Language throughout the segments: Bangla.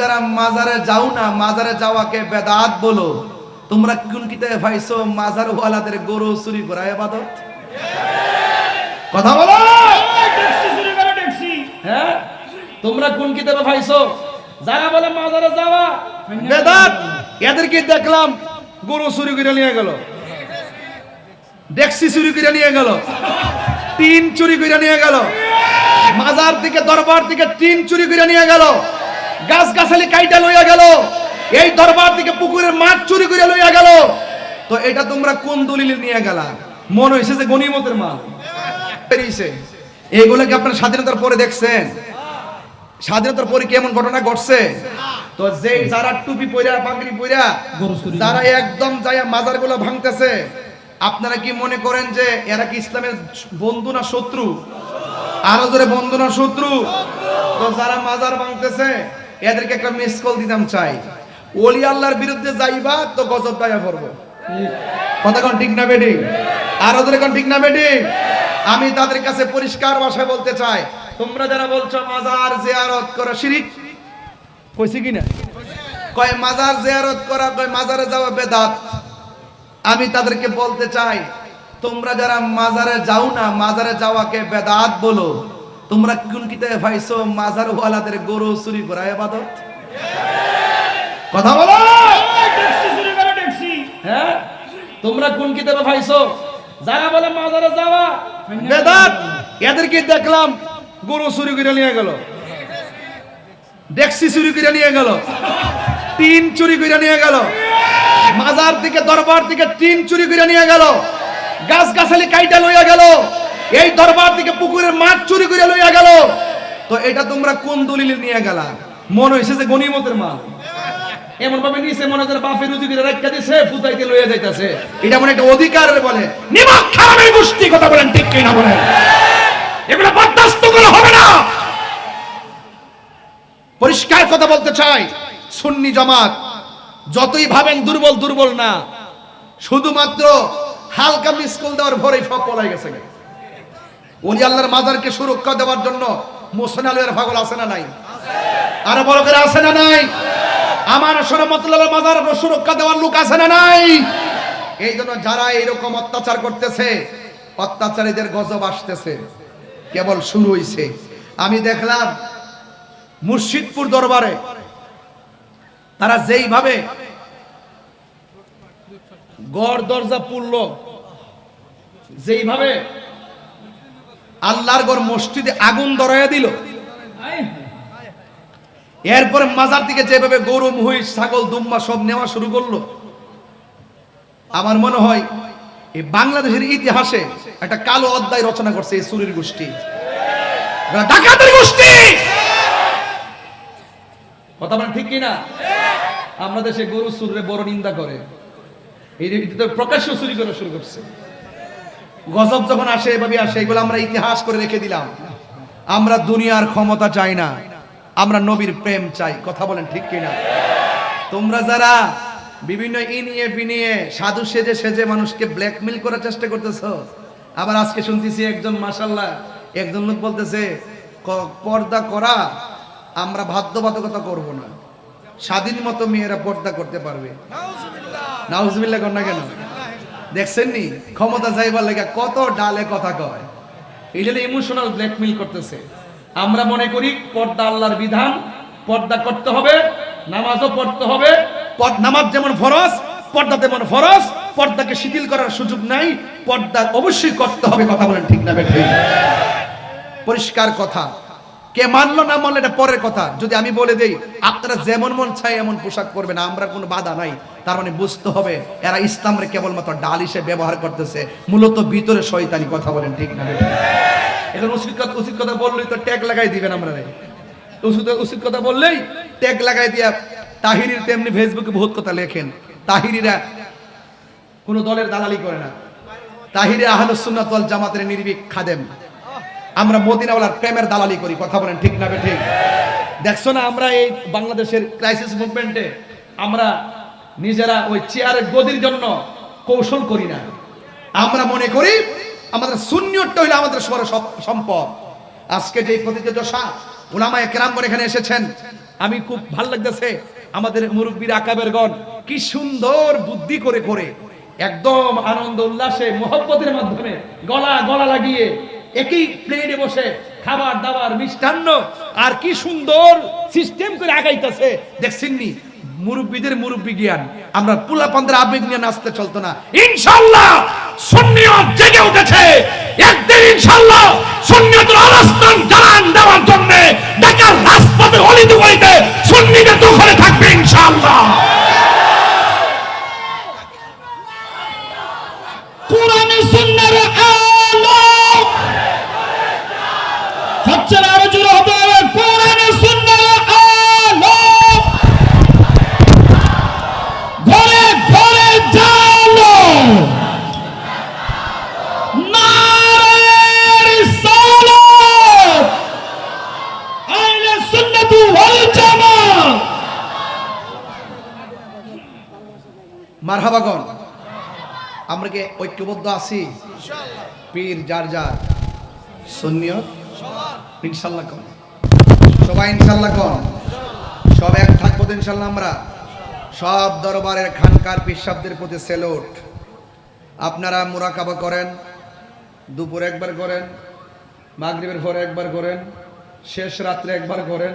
যারা মাজারে যাও না, মাজারে যাওয়াকে বেদাত বলো। তোমরা কোন কিতাবে মাজার ওয়ালাদের গরু চুরি করা ইবাদত কথা বলো! হ্যাঁ? তোমরা যারা বলে মাজারে যাওয়া, বেদাত? এদেরকে দেখলাম গরু চুরি করে নিয়ে গেল। ডেক্সি চুরি করে নিয়ে গেল। টিন চুরি করে নিয়ে গেল। মাজার থেকে দরবার থেকে টিন চুরি করে নিয়ে গেল। গাছ গাছালি কাইটা লইয়া গেল। এই দরবার থেকে পুকুরের মাছ চুরি করে লইয়া গেল। তো এটা তোমরা কোন দলিল নিয়ে গেলা? মনে হয়েছে যে গনিমতের মাল। বেরিয়েছে। এগুলো কি আপনার স্বাধীনতার পরে দেখছেন। স্বাধীনতার পরে কেমন ঘটনা ঘটছে? তো যে যারা টুপি পইরা পাগড়ি পইরা যারা একদম যাইয়া মাজারগুলো ভাঙতেছে আপনারা কি মনে করেন যে এরা কি ইসলামের বন্ধু না শত্রু? আরও জোরে বন্ধু না শত্রু? তো যারা মাজার ভাঙতেছে এদেরকে একটা মিস কল দিতাম চাই। ওলি আল্লাহর বিরুদ্ধে যাইবা তো গজব দায়া করব কথা কোন ঠিক না বেডি আর ওদের কোন ঠিক না বেডি আমি তাদের কাছে পরিষ্কার ভাষায় বলতে চাই। তোমরা যারা বলছো মাজার জিয়ারত করা, শিরিক? কইছি কি না? কয় মাজার জিয়ারত করা, কয় মাজারে যাওয়া বেদাত। আমি তাদেরকে বলতে চাই, তোমরা যারা মাজারে যাও না, মাজারে যাওয়াকে বেদাত বলো। তোমরা কোন কিতাবে পাইছো মাজার ওয়ালাদের গরু চুরি করা ইবাদত? কথা বলো! হ্যাঁ? তোমরা কোন কিতাবে পাইছো যারা বলে মাজারে যাওয়া, বেদাত, এদেরকে দেখলাম গরু চুরি করে নিয়ে গেল। ডেক্সি চুরি করে নিয়ে গেল। টিন চুরি করে নিয়ে গেল। মাজার থেকে দরবার থেকে টিন চুরি করে নিয়ে গেল। গাছ গাছালি কাইটা লইয়া গেল। এই দরবার থেকে পুকুরের মাছ চুরি করে লইয়া গেল। তো এটা তোমরা কোন দলিল নিয়ে গেলা? মনে হয়েছে যে গনিমতের মাল। এমন ভাবে নিছে মনে হয় বাপের রুজি করে রাখা দিছে, ফুতাইতে লইয়া যাইতাছে। এটা মনে একটা অধিকার বলে। নিমক খারাপের গোষ্ঠী কথা বলেন, ঠিক কিনা বলেন? এগুলো বরদাস্ত করা হবে না। পরিষ্কার কথা বলতে চাই, সুন্নি জামাত, যতই ভাবেন দুর্বল দুর্বল না, শুধুমাত্র হালকা মিসকল দেওয়ার ভরে সব পলাই গেছে। ওলি আল্লাহর মাজারকে সুরক্ষা দেওয়ার জন্য মোসেন আলুয়ের পাগল আছে না নাই? আরও বড় করে আছে না নাই? আমার সরমতুল্লাহ মাজার সুরক্ষা দেওয়ার লোক আছে না নাই? এই জন্য যারা এরকম অত্যাচার করতেছে, অত্যাচারীদের গজব আসতেছে। কেবল শুরু হইছে। আমি দেখলাম মুর্শিদপুর দরবারে তারা যেইভাবে গড় দরজা পুরল যেইভাবে আল্লাহর গড় মসজিদে আগুন ধরাইয়া দিল। এরপরে মাজার থেকে যেভাবে গরু, মহিষ, ছাগল, দুম্বা সব নেওয়া শুরু করল। আমার মনে হয় এই বাংলাদেশের ইতিহাসে একটা কালো অধ্যায় রচনা করছে এই সুরির গোষ্ঠী। ডাকাতের গোষ্ঠী! কথা বলেন ঠিক কিনা? আমরা দেশে গরু সুরে বড় নিন্দা করে। এই যে প্রকাশ্য চুরি করা শুরু করছে। গজব যখন আসে এভাবে আসে এগুলো আমরা ইতিহাস করে রেখে দিলাম। আমরা দুনিয়ার ক্ষমতা চাই না আমরা নবীর প্রেম চাই। কথা বলেন ঠিক কিনা? তোমরা যারা বিভিন্ন ইনিয়ে বিনিয়ে সাধু সেজে সেজে মানুষকে ব্ল্যাকমেল করার চেষ্টা করতেছো আবার আজকে শুনতেছি একজন মাসাল্লাহ একজন লোক বলতেছে পর্দা করা আমরা বাধ্যবাধকতা করব না। স্বাধীন মতো মেয়েরা পর্দা করতে পারবে। নাউজবিল্লা কর না কেন? দেখছেন নি ক্ষমতা যাইবার লেগে কত ডালে কথা কয়। এই জন্য ইমোশনাল ব্ল্যাকমেল করতেছে। আমরা মনে করি পর্দা আল্লাহর বিধান, পর্দা করতে হবে, নামাজও পড়তে হবে। নামাজ যেমন ফরজ, পর্দা তেমন ফরজ, পর্দাকে শিথিল করার সুযোগ নাই, পর্দা অবশ্যই করতে হবে, কথা বলেন ঠিক না বেঠিক পরিষ্কার কথা। কে মানলো না মানলো, এটা পরের কথা। যদি আমি বলে দেই, আপনারা যেমন মন চাই এমন পোশাক পরবেন, আমরা কোনো বাধা নাই। তার মানে বুঝতে হবে, এরা ইসলামরে কেবলমাত্র ডাল হিসেবে ব্যবহার করতেছে। মূলত ভিতরে শয়তানি কথা বলেন, ঠিক না? এখন উচিত কথা উচিত কথা বললেই তো ট্যাগ লাগাই দিবেন আমরা। উচিত উচিত কথা বললেই ট্যাগ লাগাই দিয়া তাহিরির তেমনি ফেসবুকে বহুত কথা লেখেন। তাহিরিরা কোনো দলের দালালি করে না। তাহিরে আহলুস সুন্নাত ওয়াল জামাতের নির্ভীক খাদেম। আমরা মদিনাওয়ালার প্রেমের দালালি করি, কথা বলেন ঠিক না ঠিক দেখছ না আমরা এই বাংলাদেশের ক্রাইসিস মুভমেন্টে আমরা নিজেরা ওই চেয়ারের গদির জন্য কৌশল করি না। আমরা মনে করি আমাদের শূন্যটা হইলে আমাদের সবার সব সম্পদ। আজকে যে প্রতিযোগিতা উলামায়ে কেরামগণ এখানে এসেছেন, আমি খুব ভালো লাগতেছে আমাদের মুরব্বীর আকাবের গণ কি সুন্দর বুদ্ধি করে করে একদম আনন্দ, উল্লাসে, মোহব্বতের মাধ্যমে গলা গলা লাগিয়ে একই প্লেটে বসে খাবার দাবার মিষ্টান্ন। আর কি সুন্দর সিস্টেম করে আগাইতেছে। দেখছেননি মুরব্বীদের মুরব্বী জ্ঞান। আমরা পুলা পান্দের আবেগ নিয়ে নাচতে চলতো না। ইনশাল্লাহ সুন্নিয়ত জেগে উঠেছে। একদিন ইনশাল্লাহ সুন্নিয়তের অবস্থান জানান দেওয়ার জন্য ঢাকার রাজপথে অলিতে সুন্নিদের দখলে থাকবে ইনশাল্লাহ মারহাবাগন আমরা কি ঐক্যবদ্ধ আছি? পীর যার যার সুন্নিয়ত ইনশাল্লাহ কন সবাই ইনশাল্লাহ কন সব এক থাকব ইনশাল্লাহ আমরা। সব দরবারের খানকার পিসাবদের প্রতি সেলোট আপনারা মুরাকাবা করেন, দুপুর একবার করেন, মাগরিবের পরে একবার করেন, শেষ রাত্রে একবার করেন,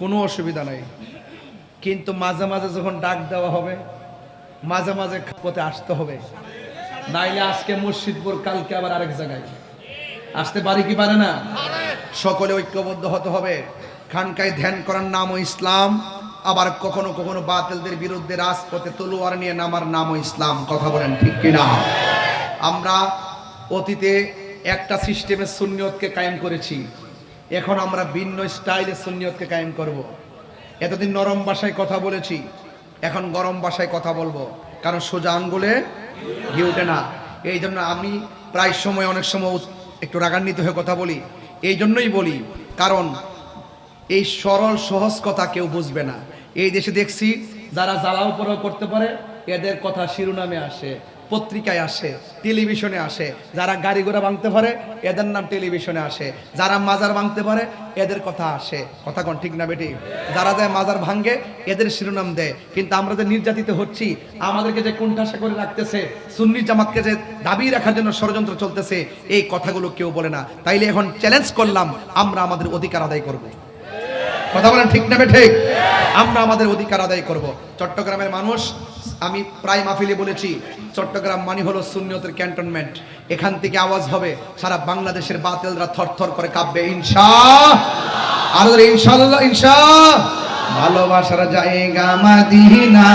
কোনো অসুবিধা নাই। কিন্তু মাঝে মাঝে যখন ডাক দেওয়া হবে মাঝে মাঝে পথে আসতে হবে। নাইলে আজকে মসজিদপুর কালকে আবার আরেক জায়গায়। আসতে পারি কি পারে না? সকলে ঐক্যবদ্ধ হতে হবে। খানকায় ধ্যান করার নামও ইসলাম। আবার কখনো কখনো বাতিলদের বিরুদ্ধে রাজপথে তলোয়ার নিয়ে নামার নামও ইসলাম। কথা বলেন ঠিক কিনা? আমরা অতীতে একটা সিস্টেমের সুন্নিয়তকে কায়েম করেছি। এখন আমরা ভিন্ন স্টাইলের সুন্নিয়তকে কায়েম করব। এতদিন নরম ভাষায় কথা বলেছি। এখন গরম বাসায় কথা বলব। কারণ সোজা আঙ্গুলে ঘি ওঠে না। এই জন্য আমি প্রায় সময় অনেক সময় একটু রাগান্বিত হয়ে কথা বলি। এই জন্যই বলি, কারণ এই সরল সহজ কথা কেউ বুঝবে না। এই দেশে দেখছি, যারা জ্বালাও পরেও করতে পারে, এদের কথা শিরোনামে আসে। পত্রিকায় আসে টেলিভিশনে আসে। যারা গাড়ি ঘোড়া ভাঙতে পারে, এদের নাম টেলিভিশনে আসে। যারা মাজার ভাঙতে পারে, এদের কথা আসে। কথা কোন ঠিক না বেটি? যারা যায় মাজার ভাঙ্গে এদের শিরোনাম দেয়। কিন্তু আমরা যে নির্যাতিত হচ্ছি, আমাদেরকে যে কুণ্ঠাসা করে রাখতেছে, সুন্নি জামাতকে যে দাবি রাখার জন্য ষড়যন্ত্র চলতেছে, এই কথাগুলো কেউ বলে না। তাইলে এখন চ্যালেঞ্জ করলাম, আমরা আমাদের অধিকার আদায় করব। কথা বলেন ঠিক নেবে ঠিক আমরা আমাদের অধিকার আদায় করব। চট্টগ্রামের মানুষ আমি প্রায় মাহফিলে বলেছি, চট্টগ্রাম মানে হলো সুন্নিয়তের ক্যান্টনমেন্ট। এখান থেকে আওয়াজ হবে, সারা বাংলাদেশের বাতিলরা থরথর করে কাঁপবে, ইনশা। আরও ইনশাল্লাহ, ইনশা। ভালোবাসার জায়গা মাদিনা।